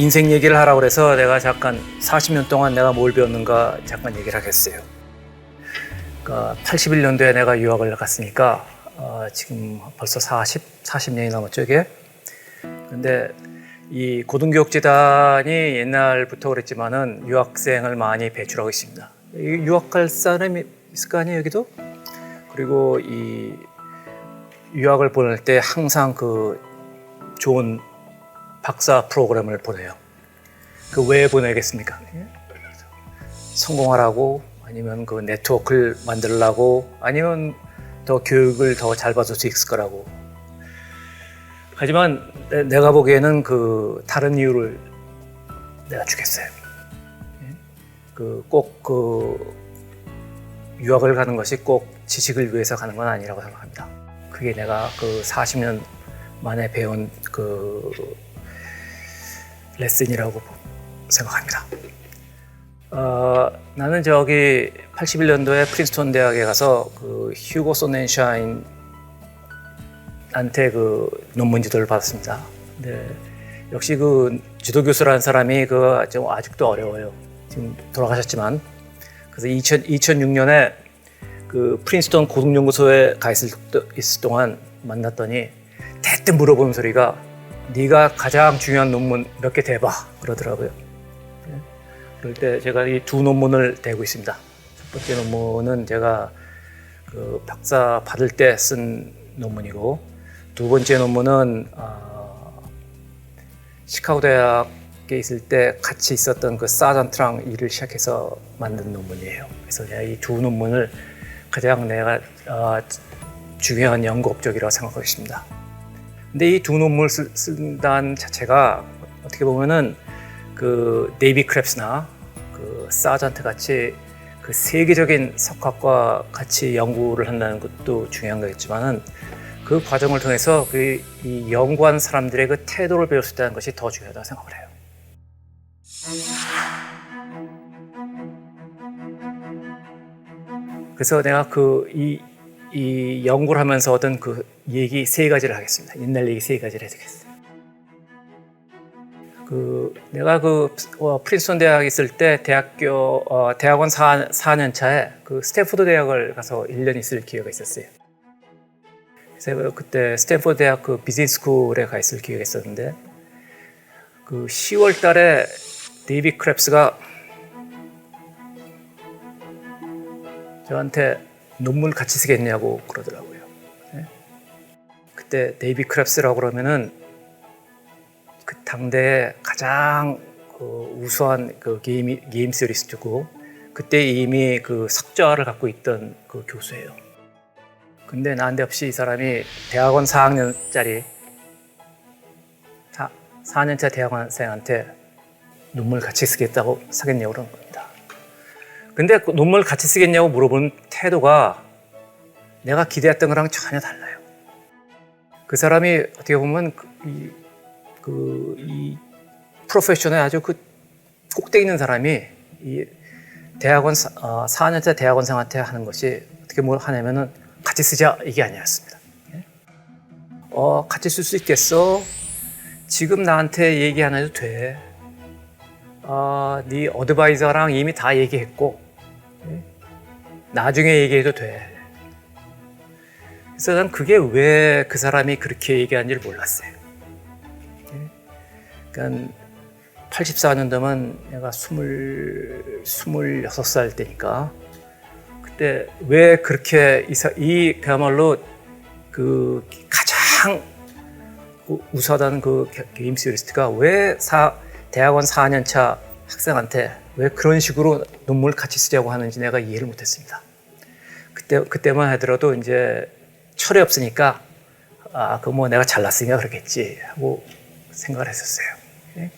뭐 인생 얘기를 하라고 그래서 내가 잠깐 40년 동안 내가 뭘 배웠는가 잠깐 얘기를 하겠어요. 그러니까 81년도에 내가 유학을 갔으니까 어, 지금 벌써 40, 40년이 넘었죠 이게. 근데 이 고등교육재단이 옛날부터 그랬지만은 유학생을 많이 배출하고 있습니다. 이 유학 갈 사람이 있을 거 아니에요 여기도? 그리고 이 유학을 보낼 때 항상 그 좋은 박사 프로그램을 보내요. 그 왜 보내겠습니까? 예? 성공하라고 아니면 그 네트워크를 만들라고 아니면 더 교육을 더 잘 받을 수 있을 거라고. 하지만 내- 내가 보기에는 그 다른 이유를 내가 주겠어요. 그꼭그 유학을 가는 것이 꼭 지식을 위해서 가는 건 아니라고 생각합니다. 그게 내가 그 40년 만에 배운 그 레슨이라고 생각합니다. 어, 나는 저기 81년도에 프린스톤 대학에 가서 그 휴고 소넨샤인한테 그 논문 지도를 받았습니다. 네. 역시 그 지도 교수라는 사람이 그좀 아직도 어려워요. 지금 돌아가셨지만 그래서 2000, 2006년에 그 프린스톤 고등연구소에 가 있을 동안 만났더니 대뜸 물어보는 소리가 네가 가장 중요한 논문 몇 개 대봐 그러더라고요. 네. 그럴 때 제가 이 두 논문을 대고 있습니다. 첫 번째 논문은 제가 그 박사 받을 때 쓴 논문이고 두 번째 논문은 어, 시카고 대학에 있을 때 같이 있었던 그 사전트랑 일을 시작해서 만든 논문이에요. 그래서 제가 이 두 논문을 가장 내가 어, 중요한 연구 업적이라고 생각하고 있습니다. 근데 이 두 논문을 쓰- 쓴다는 자체가 어떻게 보면은 그 데이비 크랩스나 그 사전트 같이 그 세계적인 석학과 같이 연구를 한다는 것도 중요한 거겠지만은 그 과정을 통해서 그 이 연구한 사람들의 그 태도를 배울 수 있다는 것이 더 중요하다고 생각을 해요. 그래서 내가 그 이 이 연구를 하면서 얻은 그 얘기 세 가지를 하겠습니다. 옛날 얘기 세 가지를 해드리겠습니다. 그 내가 그 어, 프린스턴 대학에 있을 때 대학교 어, 대학원 4, 4년 차에 그 스탠포드 대학을 가서 1년 있을 기회가 있었어요. 그래서 그때 스탠포드 대학 그 비즈니스 스쿨에 가 있을 기회가 있었는데 그 10월 달에 데이비 크랩스가 저한테 논문 같이 쓰겠냐고 그러더라고요. 네. 그때 데이비 크랩스라고 그러면은 그 당대에 가장 그 우수한 그 게임 게임 시리스트고 그때 이미 그 석좌를 갖고 있던 그 교수예요. 근데 난데없이 이 사람이 대학원 4학년짜리 4, 4년차 대학원생한테 논문을 같이 쓰겠다고 사겠냐고 그러는 겁니다. 근데 그 논문을 같이 쓰겠냐고 물어보는 태도가 내가 기대했던 거랑 전혀 달라요. 그 사람이 어떻게 보면 그, 이, 그, 이 프로페셔널 아주 그 꼭대기 있는 사람이 이 대학원 사- 어, 4년차 대학원생한테 하는 것이 어떻게 뭘 하냐면은 같이 쓰자 이게 아니었습니다. 예? 어 같이 쓸 수 있겠어? 지금 나한테 얘기 안 해도 돼. 아, 네 어드바이저랑 이미 다 얘기했고 예? 나중에 얘기해도 돼. 그래서 난 그게 왜 그 사람이 그렇게 얘기하는지를 몰랐어요. 예? 그러니까 84년 도면 내가 20, 26살 때니까 그때 왜 그렇게 이, 사- 이 그야말로 그 가장 그 우수하다는 그 시리스트가 왜 사, 대학원 4년 차 학생한테 왜 그런 식으로 논문을 같이 쓰자고 하는지 내가 이해를 못했습니다. 그때 그때만 하더라도 이제 철이 없으니까 아, 그 뭐 내가 잘났으니까 그러겠지 하고 생각을 했었어요. 예?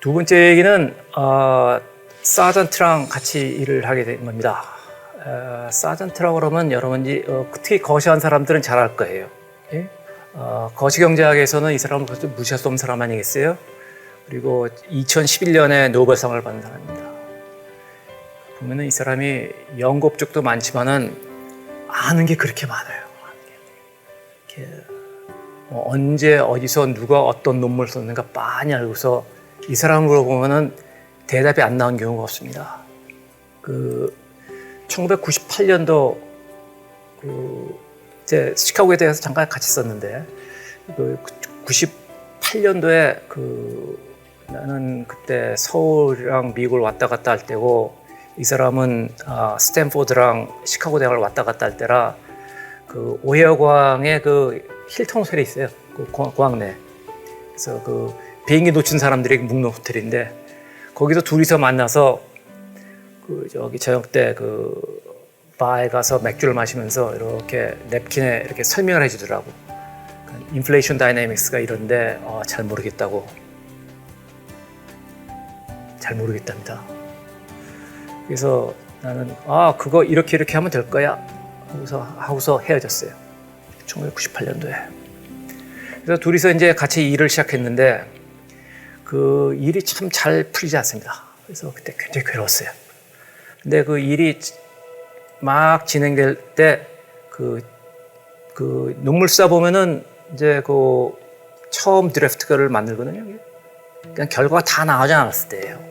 두 번째 얘기는 어, 사전트랑 같이 일을 하게 된 겁니다. 어, 사전트라고 그러면 여러분이 어, 특히 거시한 사람들은 잘 알 거예요. 예? 어, 거시경제학에서는 이 사람은 무시할 수 없는 사람 아니겠어요? 그리고 2011년에 노벨상을 받은 사람입니다. 보면은 이 사람이 업적도 많지만은 아는 게 그렇게 많아요. 게. 뭐 언제 어디서 누가 어떤 논문을 썼는가 많이 알고서 이 사람을 물어보면은 대답이 안 나온 경우가 없습니다. 그 1998년도 그 이제 시카고에 대해서 잠깐 같이 썼는데 그 98년도에 그 나는 그때 서울이랑 미국을 왔다 갔다 할 때고 이 사람은 아, 스탠포드랑 시카고 대학을 왔다 갔다 할 때라 그 오해어광에 그 힐튼 호텔이 있어요. 그 공- 공항 내. 그래서 그 비행기 놓친 사람들이 묵는 호텔인데 거기서 둘이서 만나서 그 저기 저녁 때 그 바에 가서 맥주를 마시면서 이렇게 냅킨에 이렇게 설명을 해주더라고. 인플레이션 다이내믹스가 이런데 어, 잘 모르겠다고. 잘 모르겠답니다. 그래서 나는 아 그거 이렇게 이렇게 하면 될 거야 하고서 하고서 헤어졌어요. 1998년도에. 그래서 둘이서 이제 같이 일을 시작했는데 그 일이 참 잘 풀리지 않습니다. 그래서 그때 굉장히 괴로웠어요. 근데 그 일이 막 진행될 때 그그 논문 쓰다 보면은 이제 그 처음 드래프트를 만들거든요. 그냥 결과가 다 나오지 않았을 때예요.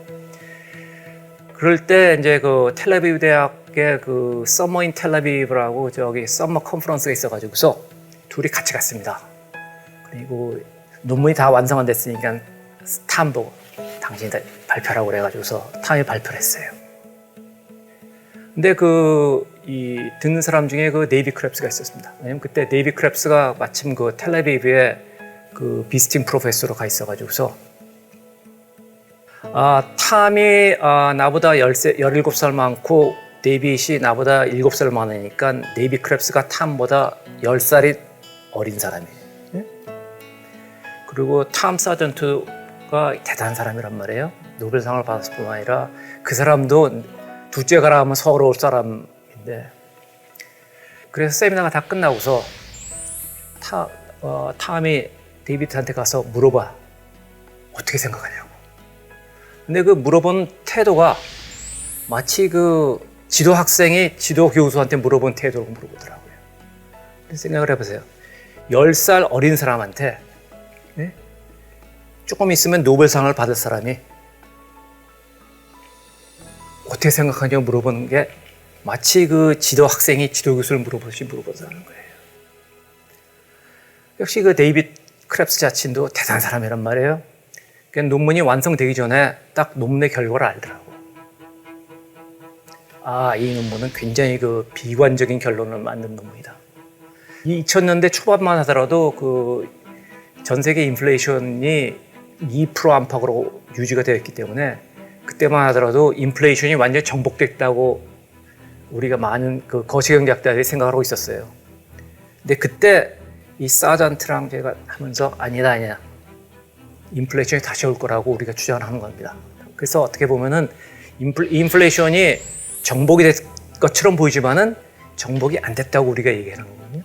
그럴 때 이제 그 텔레비브 대학의 그 서머인 텔레비브라고 저기 서머 컨퍼런스가 있어가지고서 둘이 같이 갔습니다. 그리고 논문이 다 완성은 됐으니까 탐 보고 당신이 다 발표라고 그래가지고서 탐이 발표를 했어요. 근데 그 이 듣는 사람 중에 그 네이비 크랩스가 있었습니다. 왜냐면 그때 네이비 크랩스가 마침 그 텔레비브에 그 비스팅 프로페서로 가 있어가지고서 아, 탐이 아, 나보다 13, 17살 많고 데이빗이 나보다 7살 많으니까 데이빗 크랩스가 탐보다 10살이 어린 사람이에요. 예? 그리고 탐 사전트가 대단한 사람이란 말이에요. 노벨상을 받았을 뿐만 아니라 그 사람도 둘째 가라 하면 서러울 사람인데 그래서 세미나가 다 끝나고서 타, 어, 탐이 데이빗한테 가서 물어봐. 어떻게 생각하냐고. 근데 그 물어본 태도가 마치 그 지도 학생이 지도 교수한테 물어본 태도로 물어보더라고요. 생각을 해보세요. 10살 어린 사람한테 예? 조금 있으면 노벨상을 받을 사람이 어떻게 생각하냐고 물어보는 게 마치 그 지도 학생이 지도 교수를 물어보듯이 물어보자는 거예요. 역시 그 데이빗 크랩스 자친도 대단한 사람이란 말이에요. 그 논문이 완성되기 전에 딱 논문의 결과를 알더라고. 아, 이 논문은 굉장히 그 비관적인 결론을 만든 논문이다. 이 2000년대 초반만 하더라도 그 전 세계 인플레이션이 2% 안팎으로 유지가 되었기 때문에 그때만 하더라도 인플레이션이 완전히 정복됐다고 우리가 많은 그 거시 경제학자들이 생각하고 있었어요. 근데 그때 이 사잔트랑 제가 하면서 아니다 아니다. 인플레이션이 다시 올 거라고 우리가 주장을 하는 겁니다. 그래서 어떻게 보면은 인플, 인플 레이션이 정복이 될 것처럼 보이지만은 정복이 안 됐다고 우리가 얘기하는 거거든요.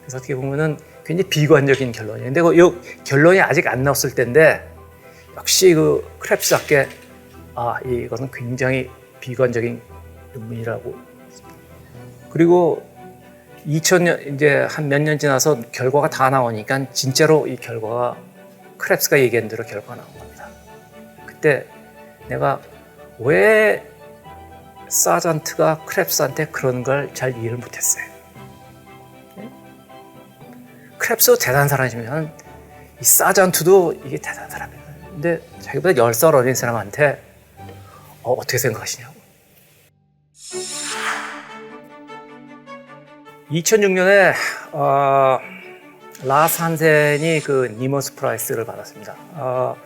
그래서 어떻게 보면은 굉장히 비관적인 결론이에요. 근데 그 요 결론이 아직 안 나왔을 때인데 역시 그 크랩스 학계 아 이거는 굉장히 비관적인 논문이라고 그리고 2000년 이제 한 몇 년 지나서 결과가 다 나오니까 진짜로 이 결과가 크랩스가 얘기한 대로 결과가 나온 겁니다. 그때 내가 왜 사잔트가 크랩스한테 그런 걸 잘 이해를 못했어요. 크랩스 대단한 사람이면 이 사잔트도 이게 대단한 사람이에요. 근데 자기보다 10살 어린 사람한테 어, 어떻게 생각하시냐고. 2006년에 어, 라스 한센이 그 니머스 프라이스를 받았습니다. 어,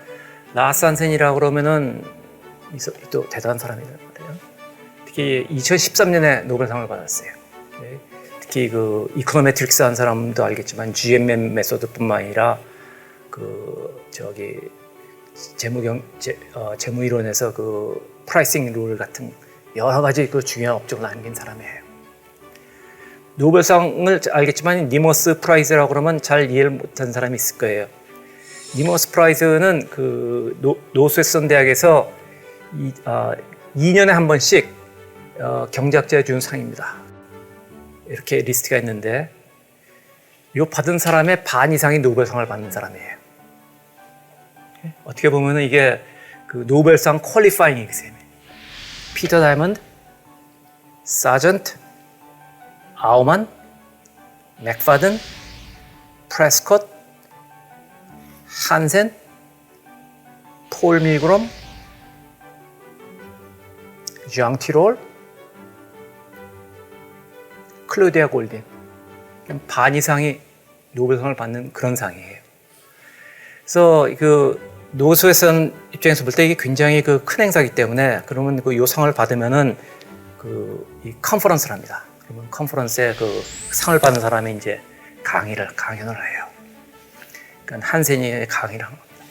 라스 한센이라 그러면은 또 대단한 사람이란 말이에요. 특히 2013년에 노벨상을 받았어요. 네. 특히 그 이코노메트릭스 한 사람도 알겠지만 GMM 메소드뿐만 아니라 그 저기 재무경 재, 어, 재무 이론에서 그 프라이싱 룰 같은 여러 가지 그 중요한 업적을 남긴 사람이에요. 노벨상을 알겠지만 니머스 프라이즈라고 그러면 잘 이해를 못한 사람이 있을 거예요. 니머스 프라이즈는 그 노, 노스웨스턴 대학에서 이, 아, 2년에 한 번씩 어, 경제학자에 주는 상입니다. 이렇게 리스트가 있는데 요 받은 사람의 반 이상이 노벨상을 받는 사람이에요. 예? 어떻게 보면 이게 그 노벨상 퀄리파잉 exam이에요. 피터 다이먼드, 사전트, 아우만, 맥파든, 프레스컷, 한센, 폴 미그롬, 장 티롤, 클로디아 골딘 반 이상이 노벨상을 받는 그런 상이에요. 그래서 그 노수에선 입장에서 볼 때 이게 굉장히 그 큰 행사이기 때문에 그러면 그 요 상을 받으면은 그 이 컨퍼런스를 합니다. 그러면 컨퍼런스에 그 상을 받은 사람이 이제 강의를 강연을 해요. 그러니까 한센이 강의를 한 겁니다.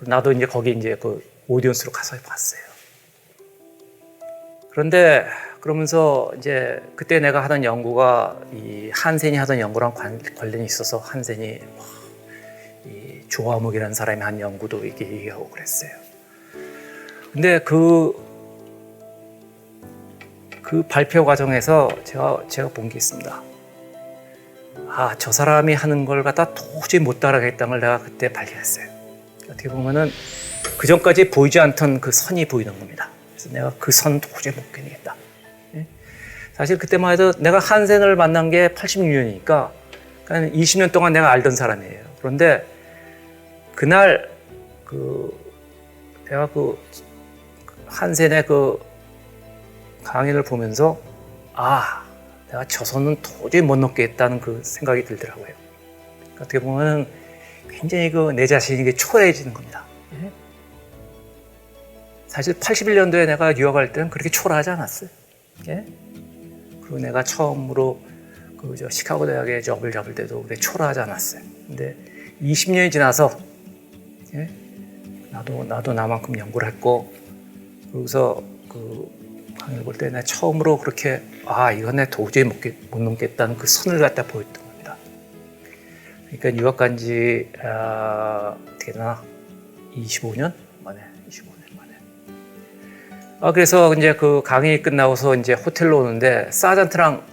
나도 이제 거기 이제 그 오디언스로 가서 봤어요. 그런데 그러면서 이제 그때 내가 하던 연구가 이 한센이 하던 연구랑 관, 관련이 있어서 한센이 뭐이 조화목이라는 사람이 한 연구도 이렇게 얘기하고 그랬어요. 근데 그, 그 발표 과정에서 제가, 제가 본 게 있습니다. 아, 저 사람이 하는 걸 갖다 도저히 못 따라가겠다는 걸 내가 그때 발견했어요. 어떻게 보면은 그 전까지 보이지 않던 그 선이 보이는 겁니다. 그래서 내가 그 선 도저히 못 깨겠다. 사실 그때만 해도 내가 한센을 만난 게 86년이니까 그러니까 20년 동안 내가 알던 사람이에요. 그런데 그날 그 내가 그 한센의 그 강의를 보면서 아 내가 저 선은 도저히 못 넘겠다는 그 생각이 들더라고요. 그러니까 어떻게 보면 굉장히 그 내 자신이 초라해지는 겁니다. 예? 사실 81년도에 내가 유학할 때는 그렇게 초라하지 않았어요. 예? 그리고 내가 처음으로 그저 시카고 대학에 접을 잡을 때도 그래 초라하지 않았어요. 근데 20년이 지나서 예? 나도 나도 나만큼 연구를 했고 그래서 그 강의를 볼 때 내가 처음으로 그렇게 아 이건 내 도저히 못, 못 넘겠다는 그 선을 갖다 보였던 겁니다. 그러니까 유학 간지 아, 어떻게 되나 25년 만에 25년 만에. 아 그래서 이제 그 강의 끝나고서 이제 호텔로 오는데 사전트랑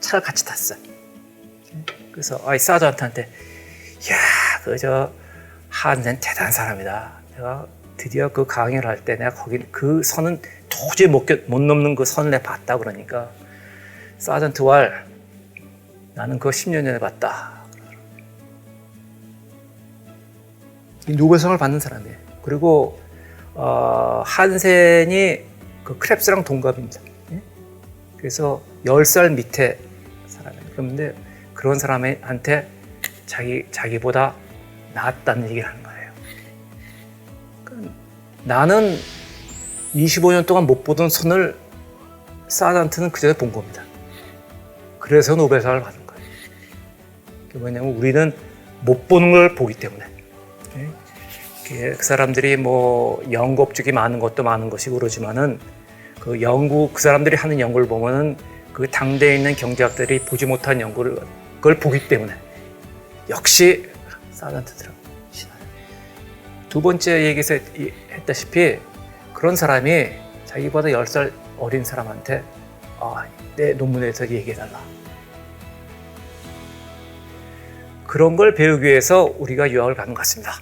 차를 같이 탔어요. 그래서 아이 사전트한테 야 그저 한센 대단한 사람이다. 내가 드디어 그 강의를 할 때 내가 거기 그 선은 도저히 못, 겨- 못 넘는 그 선을 내가 봤다 그러니까 사전트 왈 나는 그거 10년 전에 봤다. 이 노벨상을 받는 사람이에요. 그리고 어, 한센이 그 크랩스랑 동갑입니다. 예? 그래서 10살 밑에 사람이에요. 그런데 그런 사람한테 자기, 자기보다 낫다는 얘기를 하는 거예요. 나는 25년 동안 못 보던 선을 사단트는 그전에 본 겁니다. 그래서 노벨상을 받은 거예요. 그게 뭐냐면 우리는 못 보는 걸 보기 때문에. 예? 그 사람들이 뭐 연구 업적이 많은 것도 많은 것이고 그러지만은 그 연구 그 사람들이 하는 연구를 보면은 그 당대에 있는 경제학들이 보지 못한 연구를 그걸 보기 때문에 역시 사단트더라고 신화요. 두 번째 얘기에서 이- 했다시피 그런 사람이 자기보다 10살 어린 사람한테 아, 내 논문에서 얘기해달라. 그런 걸 배우기 위해서 우리가 유학을 가는 것 같습니다.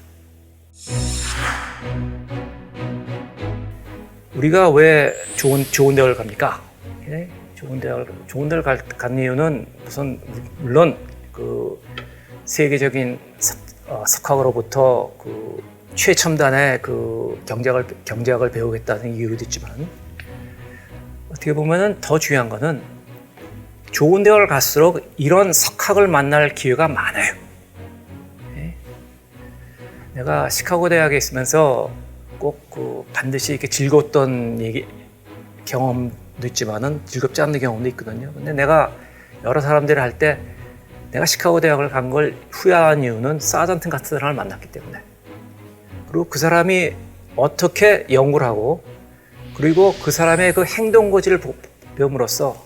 우리가 왜 좋은 좋은 대학을 갑니까? 예? 좋은 대학을 좋은 대학을 갈- 가는 이유는 우선 물론 그 세계적인 석- 어, 석학으로부터 그 최첨단의 그 경제학을 경제학을 배우겠다는 이유도 있지만 어떻게 보면은 더 중요한 거는 좋은 대학을 갈수록 이런 석학을 만날 기회가 많아요. 예? 내가 시카고 대학에 있으면서 꼭 그 반드시 이렇게 즐거웠던 얘기 경험도 있지만은 즐겁지 않은 경험도 있거든요. 근데 내가 여러 사람들이 할때 내가 시카고 대학을 간 걸 후회한 이유는 사전튼 같은 사람을 만났기 때문에 그리고 그 사람이 어떻게 연구를 하고 그리고 그 사람의 그 행동 고지를 보- 배움으로써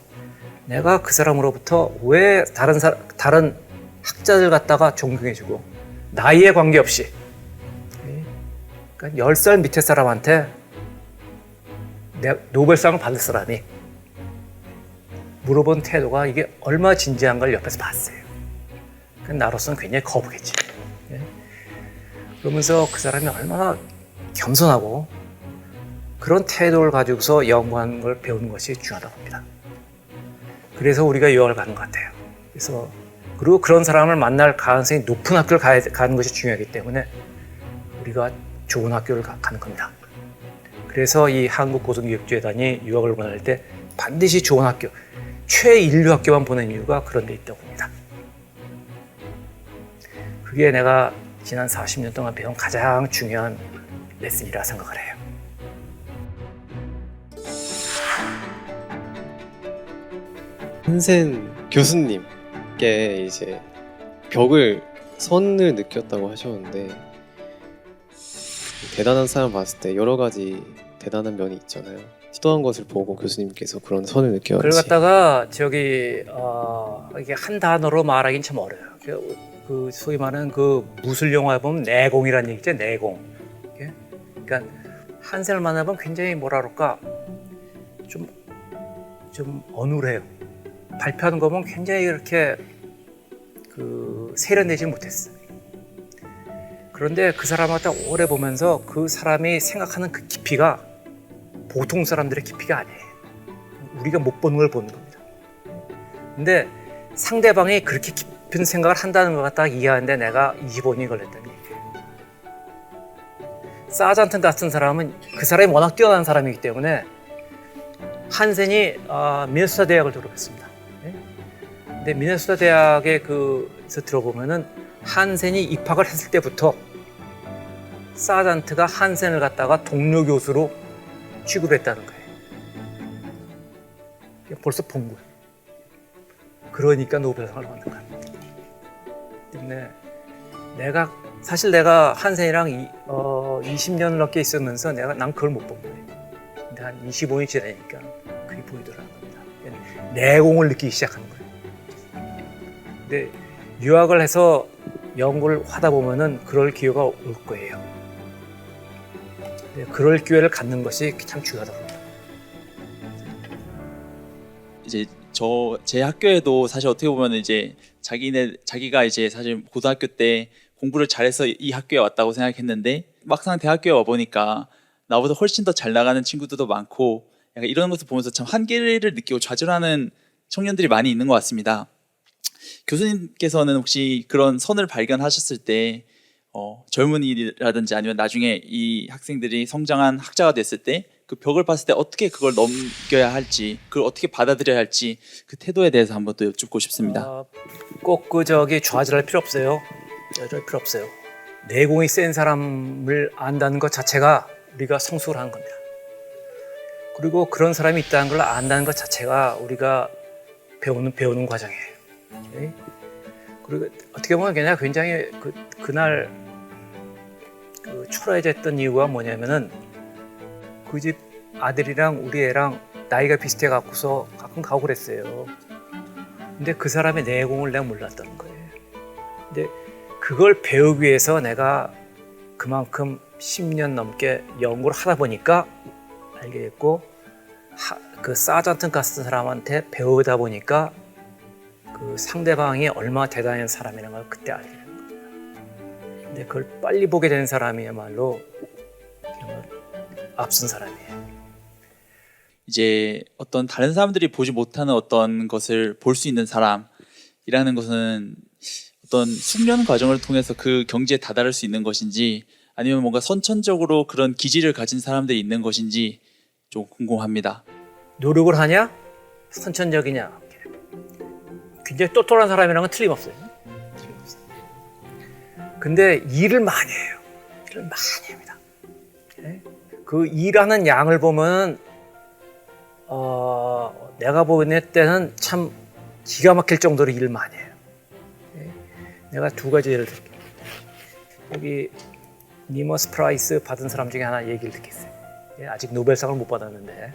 내가 그 사람으로부터 왜 다른 사, 다른 학자들 갖다가 존경해주고 나이에 관계없이 예? 그러니까 10살 밑에 사람한테 내 노벨상을 받을 사람이 물어본 태도가 이게 얼마 진지한 걸 옆에서 봤어요. 나로서는 굉장히 거부겠지. 예? 그러면서 그 사람이 얼마나 겸손하고 그런 태도를 가지고서 연구하는 걸 배우는 것이 중요하다고 봅니다. 그래서 우리가 유학을 가는 것 같아요. 그래서 그리고 그런 사람을 만날 가능성이 높은 학교를 가야, 가는 것이 중요하기 때문에 우리가 좋은 학교를 가, 는 겁니다. 그래서 이 한국고등교육재단이 유학을 보낼 때 반드시 좋은 학교, 최인류 학교만 보낸 이유가 그런 데 있다고 봅니다. 그게 내가 지난 40년 동안 배운 가장 중요한 레슨이라 생각을 해요. 한센 교수님께 이제 벽을 선을 느꼈다고 하셨는데 대단한 사람 봤을 때 여러 가지 대단한 면이 있잖아요. 시도한 것을 보고 교수님께서 그런 선을 느꼈는지. 그걸 갖다가 저기 어, 이게 한 단어로 말하기는 참 어려요. 그, 그 소위 말하는 그 무술 영화에 보면 내공이라는 얘기죠. 내공. 예? 그러니까 한세를 만나보면 굉장히 뭐라 그럴까 좀 좀 어눌해요. 발표하는 거 보면 굉장히 이렇게 그 세련되지 못했어. 그런데 그 갖다 오래 보면서 그 사람이 생각하는 그 깊이가 보통 사람들의 깊이가 아니에요. 우리가 못 보는 걸 보는 겁니다. 근데 상대방이 그렇게 깊 은 생각을 한다는 것 같다 이해하는데 내가 25년이 걸렸다는 얘기예요. 사잔튼 같은 사람은 그 사람이 워낙 뛰어난 사람이기 때문에 한센이 아, 미네소타 대학을 졸업했습니다. 네? 근데 미네소타 대학에 그서 들어보면은 한센이 입학을 했을 때부터 사잔트가 한센을 갖다가 동료 교수로 취급했다는 거예요. 벌써 본 거예요. 그러니까 노벨상을 받는 거야. 때문에 내가 사실 내가 한센이랑 이, 어, 20년 넘게 있으면서 내가 난 그걸 못 본 거예요. 근데 한 25년 지나니까 그게 보이더라는 겁니다. 내공을 느끼기 시작하는 거예요. 근데 유학을 해서 연구를 하다 보면은 그럴 기회가 올 거예요. 네, 그럴 기회를 갖는 것이 참 중요하다고 이제 저 제 학교에도 사실 어떻게 보면 이제 자기네 자기가 이제 사실 고등학교 때 공부를 잘해서 이 학교에 왔다고 생각했는데 막상 대학교에 와 보니까 나보다 훨씬 더 잘 나가는 친구들도 많고 약간 이런 것을 보면서 참 한계를 느끼고 좌절하는 청년들이 많이 있는 것 같습니다. 교수님께서는 혹시 그런 선을 발견하셨을 때 어, 젊은이라든지 아니면 나중에 이 학생들이 성장한 학자가 됐을 때 그 벽을 봤을 때 어떻게 그걸 넘겨야 할지 그걸 어떻게 받아들여야 할지 그 태도에 대해서 한번 또 여쭙고 싶습니다. 어, 꼭그 저기 좌절할 필요 없어요. 좌절할 필요 없어요. 내공이 센 사람을 안다는 것 자체가 우리가 성숙을 하는 겁니다. 그리고 그런 사람이 있다는 걸 안다는 것 자체가 우리가 배우는 배우는 과정이에요. 네? 그리고 어떻게 보면 그냥 굉장히 그 그날 그 초라해졌던 이유가 뭐냐면은 그 집 아들이랑 우리 애랑 나이가 비슷해 갖고서 가끔 가고 그랬어요. 근데 그 사람의 내공을 내가 몰랐다는 거예요. 근데 그걸 배우기 위해서 내가 그만큼 10년 넘게 연구를 하다 보니까 알게 됐고 하, 그 사잔튼 같은 사람한테 배우다 보니까 그 상대방이 얼마나 대단한 사람이라는 걸 그때 알게 된 겁니다. 근데 그걸 빨리 보게 된 사람이야말로 정말 앞선 사람이에요. 이제 어떤 다른 사람들이 보지 못하는 어떤 것을 볼 수 있는 사람이라는 것은 어떤 숙련 과정을 통해서 그 경지에 다다를 수 있는 것인지 아니면 뭔가 선천적으로 그런 기질을 가진 사람들이 있는 것인지 좀 궁금합니다. 노력을 하냐? 선천적이냐? 굉장히 똘똘한 사람이랑은 틀림없어요. 틀림없어요. 근데 일을 많이 해요. 일을 많이 합니다. 예? 그 일하는 양을 보면 어, 내가 보는 때는 참 기가 막힐 정도로 일을 많이 해요. 예? 내가 두 가지 예를 들게요. 여기 니머스 프라이스 받은 사람 중에 하나 얘기를 듣겠어요. 예, 아직 노벨상을 못 받았는데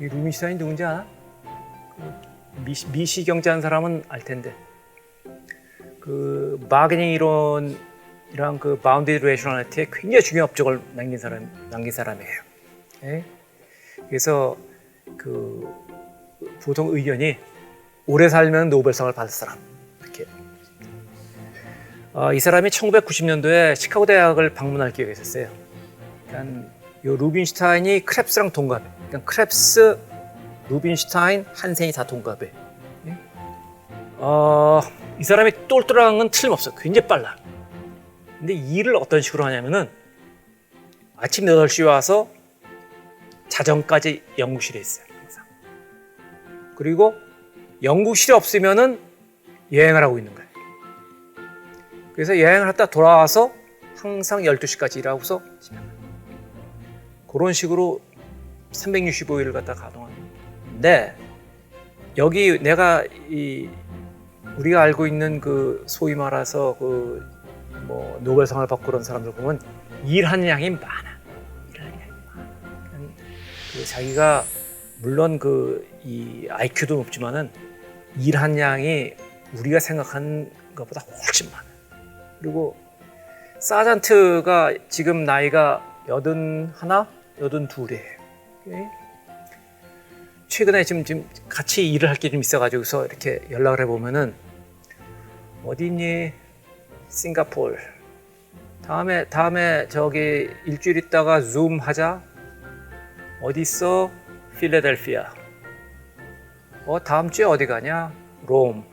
이 루미슈타인 누군지 알아? 그 미시, 경제한 사람은 알 텐데 그 마케팅 이론 이랑 그 바운드 레이셔널리티에 굉장히 중요한 업적을 남긴 사람 남긴 사람이에요. 예? 그래서 그 보통 의견이 오래 살면 노벨상을 받을 사람 어, 이 사람이 1990년도에 시카고 대학을 방문할 기회가 있었어요. 그러니까 요 루빈슈타인이 크랩스랑 동갑. 그러니까 크랩스, 루빈슈타인, 한센이 다 동갑이에요. 예? 어, 이 사람이 똘똘한 건 틀림없어. 굉장히 빨라. 근데 일을 어떤 식으로 하냐면은 아침 8시에 와서 자정까지 연구실에 있어요. 항상. 그리고 연구실이 없으면은 여행을 하고 있는 거예요. 그래서 여행을 했다 돌아와서 항상 12시까지 일하고서 집에 가요. 그런 식으로 365일을 갖다 가동하는데 여기 내가 이 우리가 알고 있는 그 소위 말해서 그 뭐 노벨상을 받고 그런 사람들 보면 일하는 양이 많아. 일하는 양이 많아. 그 자기가 물론 그 이 IQ도 높지만은 일한 양이 우리가 생각하는 것보다 훨씬 많아. 그리고 사잔트가 지금 나이가 여든 하나, 여든 둘이에요. 예? 최근에 지금, 지금 같이 일을 할 게 좀 있어가지고서 이렇게 연락을 해보면은 어디 있니? 싱가폴. 다음에 다음에 저기 일주일 있다가 줌 하자. 어디 있어? 필라델피아. 어 다음 주에 어디 가냐? 롬.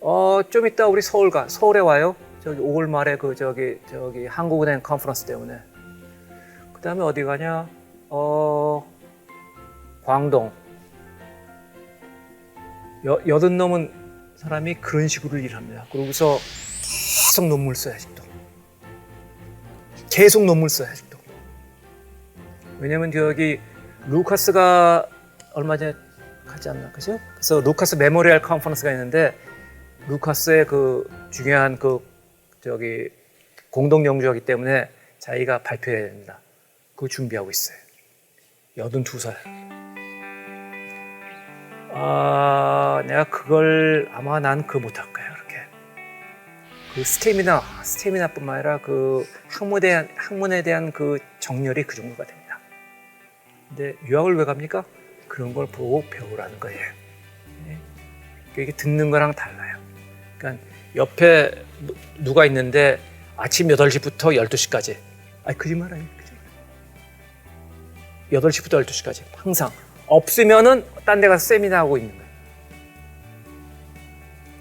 어 좀 이따 우리 서울 가. 서울에 와요. 저기 5월 말에 그 저기 저기 한국은행 컨퍼런스 때문에. 그 다음에 어디 가냐? 어 광동. 여, 여든 넘은 사람이 그런 식으로 일합니다. 그러고서 계속 논문 써야 아직도. 계속 논문 써야 아직도. 왜냐면 저기 루카스가 얼마 전에 가지 않나 그죠? 그래서 루카스 메모리얼 컨퍼런스가 있는데 루카스의 그 중요한 그 저기 공동 연구하기 때문에 자기가 발표해야 된다. 그거 준비하고 있어요. 여든 두 살. 아, 내가 그걸 아마 난 그거 못할 거야, 그렇게. 그 스태미나, 스태미나뿐만 아니라 그 학문에 대한, 학문에 대한 그 정열이 그 정도가 됩니다. 근데 유학을 왜 갑니까? 그런 걸 보고 배우라는 거예요. 네. 이게 듣는 거랑 달라요. 그러니까 옆에 누- 누가 있는데 아침 8시부터 12시까지. 아니, 거짓말 아니에요. 거짓말. 8시부터 12시까지. 항상. 없으면은 딴 데 가서 세미나 하고 있는 거예요.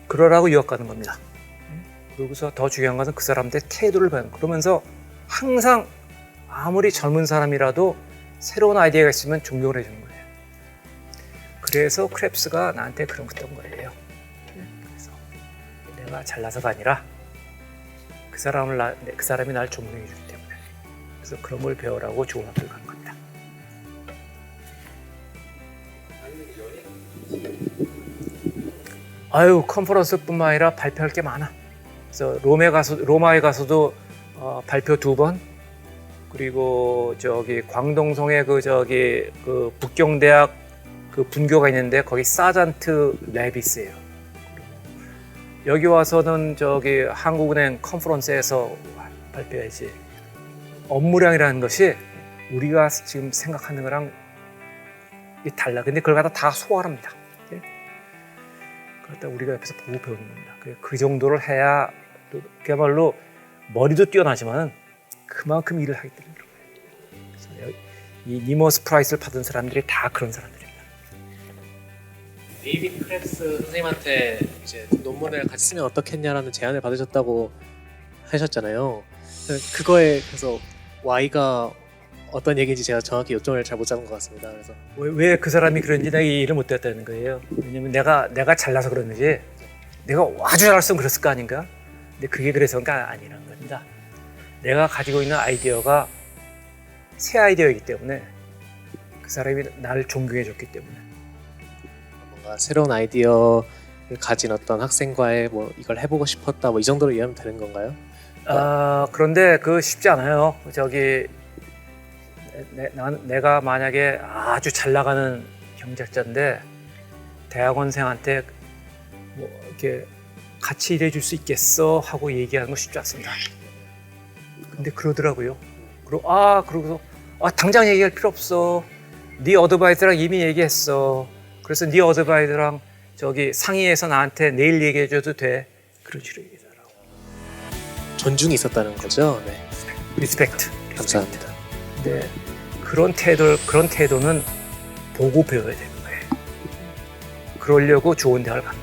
그러라고 유학 가는 겁니다. 그러고서 더 중요한 것은 그 사람들의 태도를 배우는. 그러면서 항상 아무리 젊은 사람이라도 새로운 아이디어가 있으면 존경을 해주는 거예요. 그래서 크랩스가 나한테 그런 거 했던 거예요. 그래서 내가 잘나서가 아니라 그 사람을 나, 그 사람이 날 존경해 주기 때문에 그래서 그런 걸 배우라고 좋은 학교를 간 겁니다. 아유 컨퍼런스뿐만 아니라 발표할 게 많아. 그래서 롬에 가서 로마에 가서도 어, 발표 두 번. 그리고 저기 광동성에 그 저기 그 북경대학 그 분교가 있는데 거기 사잔트 레비스예요. 여기 와서는 저기 한국은행 컨퍼런스에서 발표해야지. 업무량이라는 것이 우리가 지금 생각하는 거랑 이 달라. 근데 그걸 갖다 다 소화합니다. 예? 그걸 갖다 우리가 옆에서 보고 배우는 겁니다. 그- 그 정도를 해야 또 그야말로 머리도 뛰어나지만 그만큼 일을 하기 때문에. 그래서 여- 이 니머스 프라이스를 받은 사람들이 다 그런 사람들입니다. 데이빗 크랩스 선생님한테 이제 논문을 같이 쓰면 어떻겠냐라는 제안을 받으셨다고 하셨잖아요. 그거에 그래서 Y가 어떤 얘기인지 제가 정확히 요점을 잘 못 잡은 것 같습니다. 그래서 왜 그 사람이 그런지 내가 이해를 못 했다는 거예요. 왜냐면 내가 내가 잘나서 그러는지 내가 아주 잘났으면 그랬을 거 아닌가? 근데 그게 그래서가 아니란 겁니다. 내가 가지고 있는 아이디어가 새 아이디어이기 때문에 그 사람이 나를 존경해 줬기 때문에 뭔가 새로운 아이디어를 가진 어떤 학생과의 뭐 이걸 해보고 싶었다 뭐 이 정도로 이해하면 되는 건가요? 아 그런데 그 쉽지 않아요. 저기 내, 난, 내가 만약에 아주 잘 나가는 경제학자인데 대학원생한테 뭐 이렇게 같이 일해 줄 수 있겠어 하고 얘기하는 거 쉽지 않습니다. 근데 그러더라고요. 그리고 아 그러고서 아 당장 얘기할 필요 없어. 네 어드바이저랑 이미 얘기했어. 그래서 네 어드바이저랑 저기 상의해서 나한테 내일 얘기해 줘도 돼. 그런 식으로 얘기하더라고. 존중이 있었다는 거죠. 네, 리스펙트. 감사합니다. 근데 그런 태도 그런 태도는 보고 배워야 되는 거예요. 그러려고 좋은 대학을 간 거예요.